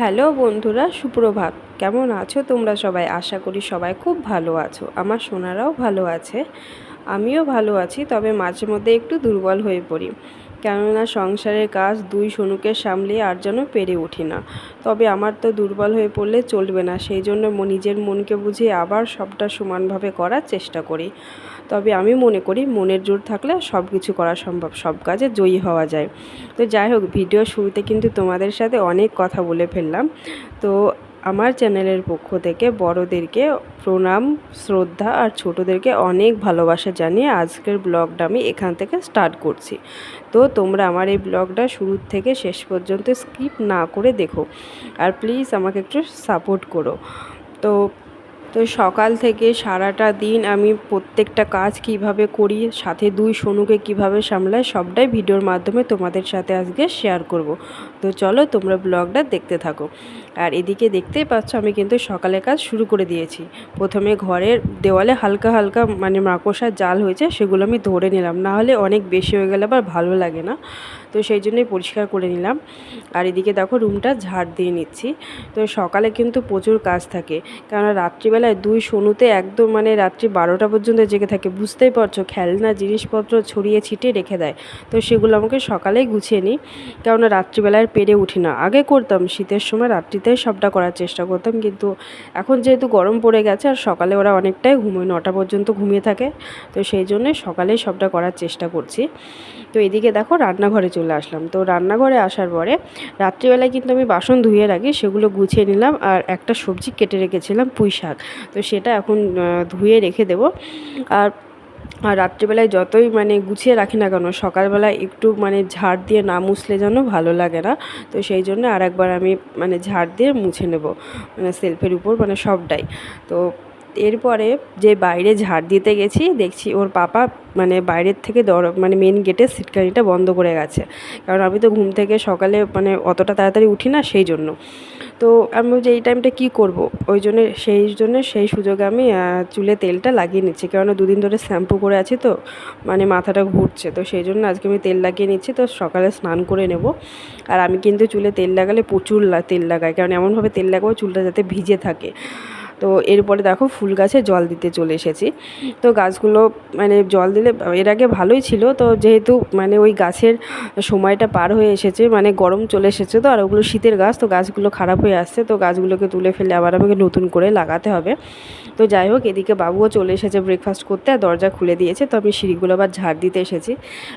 Hello বন্ধুরা, সুপ্রভাত। কেমন আছো তোমরা সবাই? আশা করি সবাই খুব ভালো আছো। আমার সোনারাও ভালো আছে, আমিও ভালো আছি, তবে মাঝে মধ্যে একটু দুর্বল হয়ে পড়ি। কেননা সংসারের কাজ দুই সনুকে সামলিয়ে আর যেন পেরে উঠি না। তবে আমার তো দুর্বল হয়ে পড়লে চলবে না, সেই জন্য নিজের মনকে বুঝিয়ে আবার সবটা সমানভাবে করার চেষ্টা করি। তবে আমি মনে করি, মনের জোর থাকলে সব কিছু করা সম্ভব, সব কাজে জয়ী হওয়া যায়। তো যাই হোক ভিডিও শুরুতে কিন্তু তোমাদের সাথে অনেক কথা বলে ফেললাম। তো আমার চ্যানেলের পক্ষ থেকে বড়দেরকে প্রণাম, শ্রদ্ধা আর ছোটদেরকে অনেক ভালোবাসা জানিয়ে আজকের ব্লগটা আমি এখান থেকে স্টার্ট করছি। তো তোমরা আমার এই ব্লগটা শুরু থেকে শেষ পর্যন্ত স্কিপ না করে দেখো। আর প্লিজ আমাকে একটু সাপোর্ট করো। তো তো সকাল থেকে সারাটা দিন আমি প্রত্যেকটা কাজ কীভাবে করি, সাথে দুই সোনুকে কীভাবে সামলাই, সবটাই ভিডিওর মাধ্যমে তোমাদের সাথে আজকে শেয়ার করব। তো চলো তোমরা ব্লগটা দেখতে থাকো। আর এদিকে দেখতেই পাচ্ছ আমি কিন্তু সকালে কাজ শুরু করে দিয়েছি। প্রথমে ঘরের দেওয়ালে হালকা হালকা মানে মাকড়সার জাল হয়েছে, সেগুলো আমি ধরে নিলাম। না হলে অনেক বেশি হয়ে গেলে আবার ভালো লাগে না। তো সেই জন্যই পরিষ্কার করে নিলাম। আর এদিকে দেখো রুমটা ঝাড় দিয়ে নিচ্ছি। তো সকালে কিন্তু প্রচুর কাজ থাকে। কেননা রাত্রিবেলায় দুই সোনুতে একদম মানে রাত্রি বারোটা পর্যন্ত জেগে থাকে। বুঝতেই পারছ, খেলনা, জিনিসপত্র ছড়িয়ে ছিটিয়ে রেখে দেয়। তো সেগুলো আমাকে সকালেই গুছিয়ে নিই, কেননা রাত্রিবেলায় পেরে উঠি না। আগে করতাম, শীতের সময় রাত্রিতে সবটা করার চেষ্টা করতাম, কিন্তু এখন যেহেতু গরম পড়ে গেছে, আর সকালে ওরা অনেকটাই ঘুমোয়, নটা পর্যন্ত ঘুমিয়ে থাকে, তো সেই জন্যে সকালেই সবটা করার চেষ্টা করছি। তো এদিকে দেখো রান্নাঘরে চলে আসলাম। তো রান্নাঘরে আসার পরে রাত্রিবেলায় কিন্তু আমি বাসন ধুয়ে রাখি, সেগুলো গুছিয়ে নিলাম, আর একটা সবজি কেটে রেখেছিলাম পুঁই শাক তো সেটা এখন ধুয়ে রেখে দেব। আর আর রাত্রিবেলায় যতই মানে গুছিয়ে রাখি না কেন সকালবেলা একটু মানে ঝাড় দিয়ে না মুছলে যেন ভালো লাগে না, তো সেই জন্য আর একবার আমি মানে ঝাড় দিয়ে মুছে নেব। মানে সেলফের উপর মানে সবটাই। তো এরপরে যে বাইরে ঝাড় দিতে গেছি, দেখছি ওর পাপা মানে বাইরের থেকে দর মানে মেন গেটের সিটকানিটা বন্ধ করে গেছে। কারণ আমি তো ঘুম থেকে সকালে মানে অতটা তাড়াতাড়ি উঠি না সেই জন্য। তো আমি যে এই টাইমটা কী করব? ওই জন্য, সেই জন্য সেই সুযোগে আমি চুলে তেলটা লাগিয়ে নিচ্ছি। কেননা দুদিন ধরে শ্যাম্পু করে আছি তো মানে মাথাটা ঘুরছে। তো সেই জন্য আজকে আমি তেল লাগিয়ে নিচ্ছি, তো সকালে স্নান করে নেব। আর আমি কিন্তু চুলে তেল লাগালে প্রচুর তেল লাগাই। কারণ এমনভাবে তেল লাগাবো চুলটা যাতে ভিজে থাকে। তো এরপরে দেখো ফুল গাছে জল দিতে চলে এসেছি। তো গাছগুলো মানে জল দিলে এর আগে ভালোই ছিল, তো যেহেতু মানে ওই গাছের সময়টা পার হয়ে এসেছে মানে গরম চলে এসেছে তো, আর ওগুলো শীতের গাছ, তো গাছগুলো খারাপ হয়ে আসছে, তো গাছগুলোকে তুলে ফেলে আবার আমাকে নতুন করে লাগাতে হবে। তো যাই হোক, এদিকে বাবুও চলে এসেছে ব্রেকফাস্ট করতে, আর দরজা খুলে দিয়েছে, তো আমি সিঁড়িগুলো আবার ঝাড় দিতে এসেছি।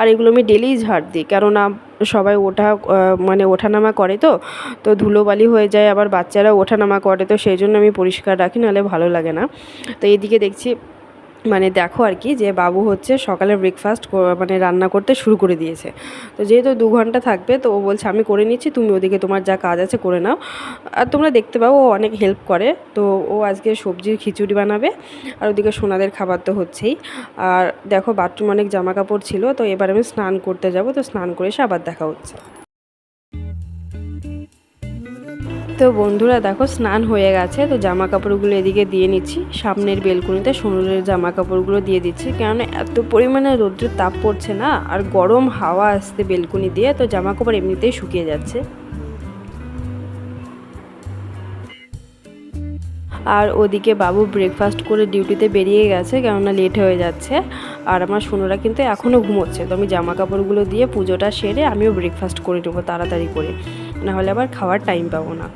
আর এগুলো আমি ডেলিই ঝাড় দিই, কেননা সবাই ওঠা মানে ওঠানামা করে তো তো ধুলোবালি হয়ে যায়, আবার বাচ্চারা ওঠানামা করে, তো সেই জন্য আমি পরিষ্কার রাখি, নাহলে ভালো লাগে না। তো এদিকে দেখছি মানে দেখো আর কি যে বাবু হচ্ছে সকালে ব্রেকফাস্ট মানে রান্না করতে শুরু করে দিয়েছে। তো যেহেতু দু ঘণ্টা থাকবে, তো ও বলছে, আমি করে নিচ্ছি, তুমি ওদিকে তোমার যা কাজ আছে করে নাও। আর তোমরা দেখতে পাবো ও অনেক হেল্প করে। তো ও আজকে সবজির খিচুড়ি বানাবে, আর ওদিকে সোনাদের খাবার তো হচ্ছেই। আর দেখো বাথরুম অনেক জামা কাপড় ছিল, তো এবার আমি স্নান করতে যাব। তো স্নান করে এসে আবার দেখা হচ্ছে। তো বন্ধুরা দেখো, স্নান হয়ে গেছে, তো জামা কাপড়গুলো এদিকে দিয়ে নিচ্ছি। সামনের বেলকুনিতে সোনুরের জামা কাপড়গুলো দিয়ে দিচ্ছি, কেননা এত পরিমাণে রৌদ্রের তাপ পড়ছে না, আর গরম হাওয়া আসছে বেলকুনি দিয়ে, তো জামা কাপড় এমনিতেই শুকিয়ে যাচ্ছে। আর ওদিকে বাবু ব্রেকফাস্ট করে ডিউটিতে বেরিয়ে গেছে, কেননা লেট হয়ে যাচ্ছে, আর আমার সোনুরা কিন্তু এখনও ঘুমোচ্ছে। তো আমি জামা কাপড়গুলো দিয়ে পুজোটা সেরে আমিও ব্রেকফাস্ট করে নেব তাড়াতাড়ি করে, নাহলে আবার খাওয়ার টাইম পাবো না।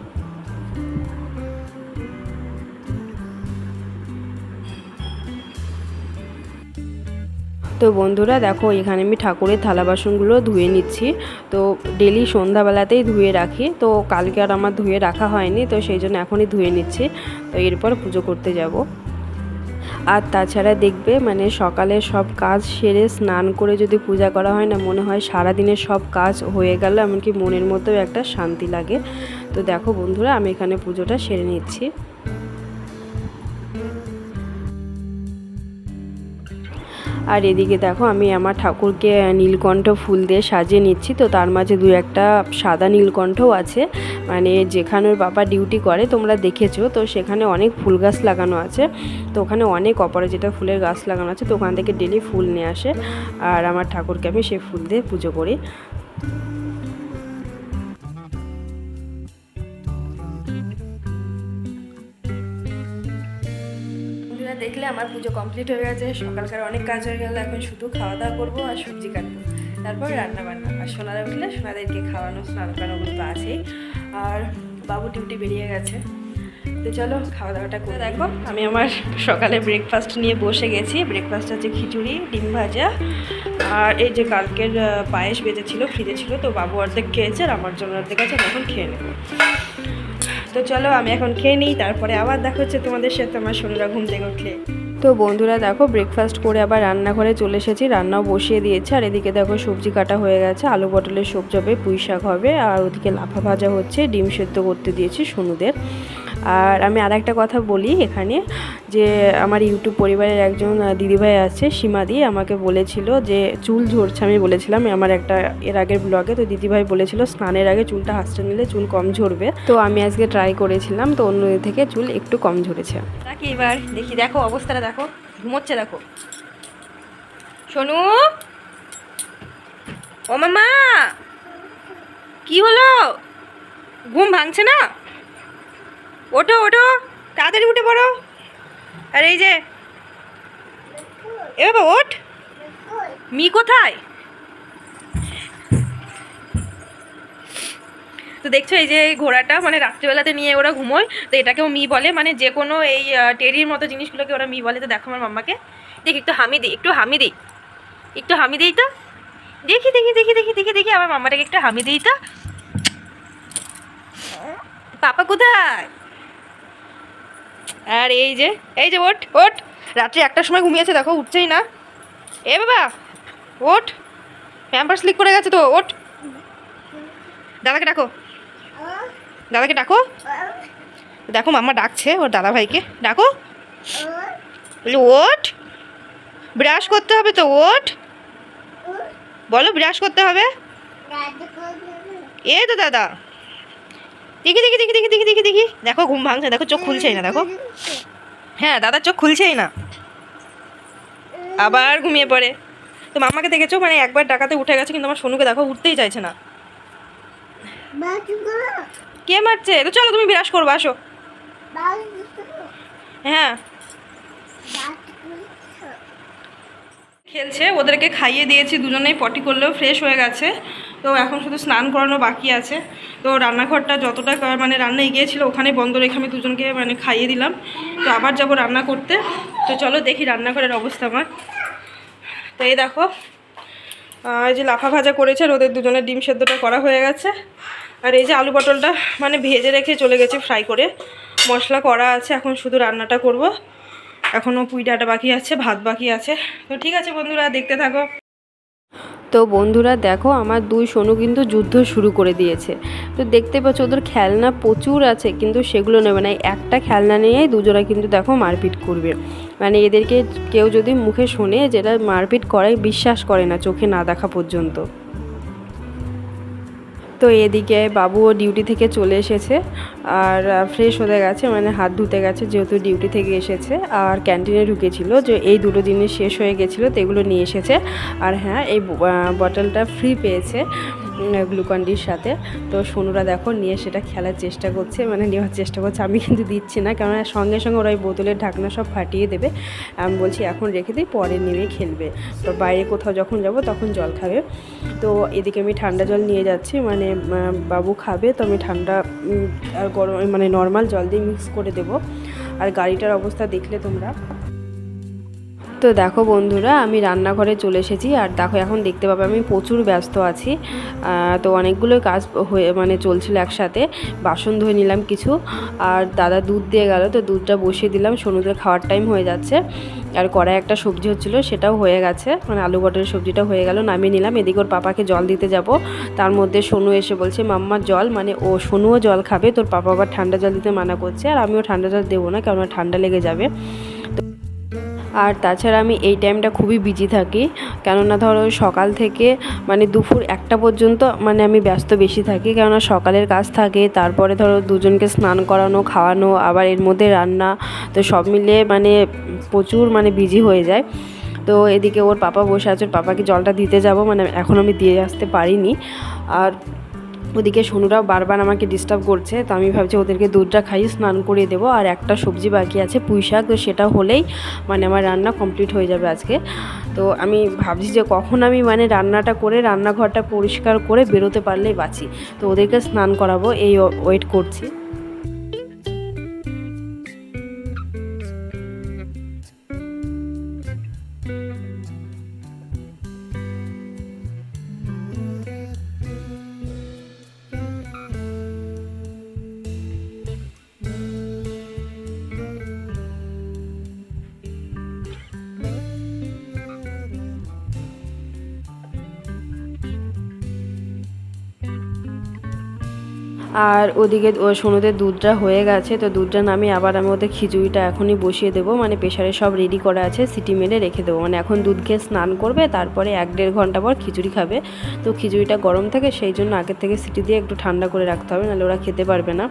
তো বন্ধুরা দেখো, এখানে আমি ঠাকুরের থালা বাসনগুলো ধুয়ে নিচ্ছি। তো ডেলি সন্ধ্যাবেলাতেই ধুয়ে রাখি। তো কালকে আর আমার ধুয়ে রাখা হয়নি, তো সেই জন্য এখনই ধুয়ে নিচ্ছি। তো এরপর পুজো করতে যাব। আর তাছাড়া দেখবে মানে সকালে সব কাজ সেরে স্নান করে যদি পূজা করা হয় না, মনে হয় সারাদিনের সব কাজ হয়ে গেল, এমনকি মনের মধ্যেও একটা শান্তি লাগে। তো দেখো বন্ধুরা, আমি এখানে পুজোটা সেরে নিচ্ছি। আর এদিকে দেখো আমি আমার ঠাকুরকে নীলকণ্ঠ ফুল দিয়ে সাজিয়ে নিচ্ছি। তো তার মাঝে দু একটা সাদা নীলকণ্ঠও আছে। মানে যেখানে বাবা ডিউটি করে, তোমরা দেখেছ, তো সেখানে অনেক ফুল গাছ লাগানো আছে। তো ওখানে অনেক অপরাজিতা ফুলের গাছ লাগানো আছে, তো ওখান থেকে ডেলি ফুল নিয়ে আসে। আর আমার ঠাকুরকে আমি সে ফুল দিয়ে পুজো করি। আমার পুজো কমপ্লিট হয়ে গেছে, সকালকার অনেক কাজ হয়ে গেল, এখন শুধু খাওয়া দাওয়া করব আর সবজি কাটবো। তারপর রান্না বান্না আর সোনারা উঠলে সোনাদেরকে খাওয়ানো, স্নান করানোগুলো তো আছেই আর বাবু ডিউটি বেরিয়ে গেছে। তো চলো খাওয়া দাওয়াটা করে দেখো, আমি আমার সকালে ব্রেকফাস্ট নিয়ে বসে গেছি। ব্রেকফাস্ট আছে খিচুড়ি, ডিম ভাজা, আর এই যে কালকের পায়েস বেজেছিল ফ্রিজে ছিল, তো বাবু অর্ধেক খেয়েছে আর আমার জন্য অর্ধেক আছে এখন খেয়ে নেব। তো চলো, আমি এখন খেয়ে নিই, তারপরে আবার দেখা হচ্ছে তোমাদের সাথে আমার শরীরা ঘুম থেকে উঠলে। তো বন্ধুরা, দেখো ব্রেকফাস্ট করে আবার রান্নাঘরে চলে এসেছি, রান্নাও বসিয়ে দিয়েছে, আর এদিকে দেখো, সবজি কাটা হয়ে গেছে, আলু পটলের সবজি হবে পুঁই শাক হবে, আর ওদিকে লাফা ভাজা হচ্ছে, ডিম সেদ্ধ করতে দিয়েছি সোনুদের। আর আমি আর একটা কথা বলি এখানে, যে আমার ইউটিউব পরিবারের একজন দিদিভাই আছে সীমাদি আমাকে বলেছিল যে চুল ঝরছে, আমি বলেছিলাম আমার একটা, এর আগের ব্লগে তো দিদিভাই বলেছিল, স্নানের আগে চুলটা হাসতে নিলে চুল কম ঝরবে। তো আমি আজকে ট্রাই করেছিলাম, তো অন্য থেকে চুল একটু কম ঝরেছে। এবার, দেখি, দেখো অবস্থাটা, দেখো, ঘুমোচ্ছে, দেখো। সোনু? ও মামা! কি হলো? ঘুম ভাঙছে না? ওঠো ওঠো। তাড়াতাড়ি উঠে পড়ো। আর এই যে, এ বাবা, ওঠ। মি কোথায়? তো দেখছ এই যে ঘোড়াটা মানে রাত্রিবেলাতে নিয়ে ওরা ঘুমোয়। তো এটাকেও মি বলে মানে যে কোনো এই টেরির মতো জিনিসগুলোকে ওরা মি বলে। তো দেখো আমার মাম্মাকে। দেখ, একটু হামি দিই একটু হামি দিই একটু হামি দিই তো। দেখি দেখি দেখি দেখি দেখি দেখি। আমার মাম্মাটাকে একটু হামি দিই তো। পাপা কোথায়? আর এই যে এই যে ওট ওট রাত্রি একটার সময় ঘুমিয়েছে দেখো উঠছেই না। এ বাবা ওট প্যাম্পার স্লিপ করে গেছে তো ওট দাদাকে ডাকো। দাদাকে ডাকো। দেখো মাম্মা ডাকছে ওর দাদা ভাইকে। ডাকো। ওঠ। ব্রাশ করতে হবে তো ওট বলো ব্রাশ করতে হবে। এ তো দাদা। দেখি দেখি দেখি দেখি দেখি দেখি দেখি। দেখো, ঘুম ভাঙছে, দেখো, চোখ খুলছেই না, দেখো। হ্যাঁ দাদার চোখ খুলছেই না। আবার ঘুমিয়ে পড়ে। তো মামাকে দেখেছ? মানে একবার ডাকাতে উঠে গেছে, কিন্তু আমার সোনুকে দেখো, উঠতেই চাইছে না। কে মারছে? তো চলো, তুমি বিরাস করব, আসো। হ্যাঁ। খেলছে, ওদেরকে খাইয়ে দিয়েছি, দুজনেই পটি করলেও ফ্রেশ হয়ে গেছে। তো এখন শুধু স্নান করানো বাকি আছে। তো রান্নাঘরটা যতটা মানে রান্না এগিয়েছিল ওখানে বন্ধ রেখে আমি দুজনকে মানে খাইয়ে দিলাম। তো আবার যাব রান্না করতে। তো চলো দেখি রান্নাঘরের অবস্থা আমার। তো এই দেখো এই যে লাফা ভাজা করেছে, আর ওদের দুজনের ডিম সেদ্ধটা করা হয়ে গেছে। আর এই যে আলু পটলটা মানে ভেজে রেখে চলে গেছে ফ্রাই করে। মশলা করা আছে, এখন শুধু রান্নাটা করব। এখনও পুই ডাটা বাকি আছে, ভাত বাকি আছে। তো ঠিক আছে বন্ধুরা, দেখতে থাকো। তো বন্ধুরা দেখো, আমার দুই সোনু কিন্তু যুদ্ধ শুরু করে দিয়েছে। তো দেখতে পাচ্ছ, ওদের খেলনা প্রচুর আছে, কিন্তু সেগুলো নেবে না। একটা খেলনা নিয়েই দুজোরা কিন্তু দেখো মারপিট করবে। মানে এদেরকে কেউ যদি মুখে শোনে, যেটা মারপিট করে, বিশ্বাস করে না, চোখে না দেখা পর্যন্ত। তো এদিকে বাবুও ডিউটি থেকে চলে এসেছে আর ফ্রেশ হতে গেছে মানে হাত ধুতে গেছে, যেহেতু ডিউটি থেকে এসেছে। আর ক্যান্টিনে ঢুকেছিল, যে এই দুটো জিনিস শেষ হয়ে গেছিল, তো এগুলো নিয়ে এসেছে। আর হ্যাঁ এই বটলটা ফ্রি পেয়েছে। গ্লুকন্ডির সাথে। তো সোনুরা দেখো, নিয়ে সেটা খেলার চেষ্টা করছে মানে নেওয়ার চেষ্টা করছে। আমি কিন্তু দিচ্ছি না, কেননা সঙ্গে সঙ্গে ওরা ওই বোতলের ঢাকনা সব ফাটিয়ে দেবে। আমি বলছি, এখন রেখে দিই, পরে নেমে খেলবে। তো বাইরে কোথাও যখন যাব, তখন জল খাবে। তো এদিকে আমি ঠান্ডা জল নিয়ে যাচ্ছি মানে বাবু খাবে, তো আমি ঠান্ডা আর গরম মানে নর্মাল জল দিয়ে মিক্স করে দেবো। আর গাড়িটার অবস্থা দেখলে তোমরা। তো দেখো বন্ধুরা, আমি রান্নাঘরে চলে এসেছি আর দেখো এখন দেখতে পাবে আমি প্রচুর ব্যস্ত আছি। তো অনেকগুলো কাজ হয়ে মানে চলছিল একসাথে। বাসন ধুয়ে নিলাম কিছু আর দাদা দুধ দিয়ে গেল, তো দুধটা বসিয়ে দিলাম। সোনুদের খাওয়ার টাইম হয়ে যাচ্ছে। আর কড়াই একটা সবজি হচ্ছিল, সেটাও হয়ে গেছে। মানে আলু পটলের সবজিটা হয়ে গেল, নামিয়ে নিলাম। এদিকে ওর পাপাকে জল দিতে যাব। তার মধ্যে সোনু এসে বলছে মাম্মার জল মানে ও সোনুও জল খাবে। তোর পাপা আবার ঠান্ডা জল দিতে মানা করছে। আর আমিও ঠান্ডা জল দেবো না, কেননা ঠান্ডা লেগে যাবে। আর তাছাড়া আমি এই টাইমটা খুবই বিজি থাকি। কেননা ধরো সকাল থেকে মানে দুপুর একটা পর্যন্ত মানে আমি ব্যস্ত বেশি থাকি। কেননা সকালের কাজ থাকে, তারপরে ধরো দুজনকে স্নান করানো, খাওয়ানো, আবার এর মধ্যে রান্না, তো সব মিলিয়ে মানে প্রচুর মানে বিজি হয়ে যায়। তো এদিকে ওর পাপা বসে আছে, ওর পাপাকে জলটা দিতে যাব মানে এখন আমি দিয়ে আসতে পারিনি। আর ওদিকে সোনুরাও বারবার আমাকে ডিস্টার্ব করছে, তো আমি ভাবছি ওদেরকে দুধটা খাইয়ে স্নান করিয়ে দেবো, আর একটা সবজি বাকি আছে পুঁই শাক, তো সেটা হলেই মানে আমার রান্না কমপ্লিট হয়ে যাবে আজকে। তো আমি ভাবছি যে কখন আমি মানে রান্নাটা করে, রান্নাঘরটা পরিষ্কার করে বেরোতে পারলেই বাঁচি। তো ওদেরকে স্নান করাবো, এই ওয়েট করছি। আর ওদিকে, ও সোনুদের দুধটা হয়ে গেছে, তো দুধটা নামিয়ে আবার আমি ওদের খিচুড়িটা এখনই বসিয়ে দেবো। মানে প্রেশারে সব রেডি করা আছে, সিটি মেরে রেখে দেবো। মানে এখন দুধ খেয়ে স্নান করবে, তারপরে এক দেড় ঘণ্টা পর খিচুড়ি খাবে। তো খিচুড়িটা গরম থাকে, সেই জন্য আগের থেকে সিটি দিয়ে একটু ঠান্ডা করে রাখতে হবে, নাহলে ওরা খেতে পারবে না।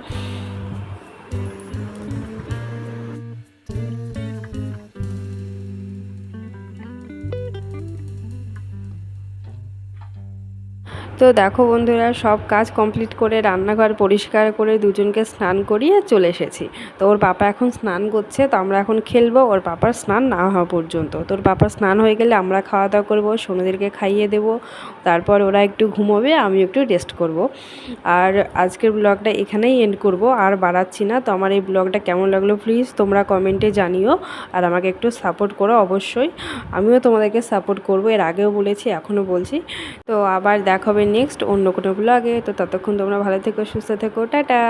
তো দেখো বন্ধুরা, সব কাজ কমপ্লিট করে রান্নাঘর পরিষ্কার করে দুজনকে স্নান করিয়ে চলে এসেছি। তো ওর পাপা এখন স্নান করছে, তো আমরা এখন খেলব, ওর পাপার স্নান না হওয়া পর্যন্ত। তোর পাপার স্নান হয়ে গেলে আমরা খাওয়া দাওয়া করব, সোনাদেরকে খাইয়ে দেবো, তারপর ওরা একটু ঘুমোবে, আমি একটু রেস্ট করব। আর আজকের ব্লগটা এখানেই এন্ড করব, আর বাড়াচ্ছি না। তো আমার এই ব্লগটা কেমন লাগল প্লিজ তোমরা কমেন্টে জানিও, আর আমাকে একটু সাপোর্ট করো অবশ্যই। আমিও তোমাদেরকে সাপোর্ট করব, এর আগেও বলেছি, এখনও বলছি। তো আবার দেখা হবে নেক্সট অন্য কোনো ব্লগে তো ততক্ষণ তোমরা ভালো থেকো সুস্থ থেকো টাটা!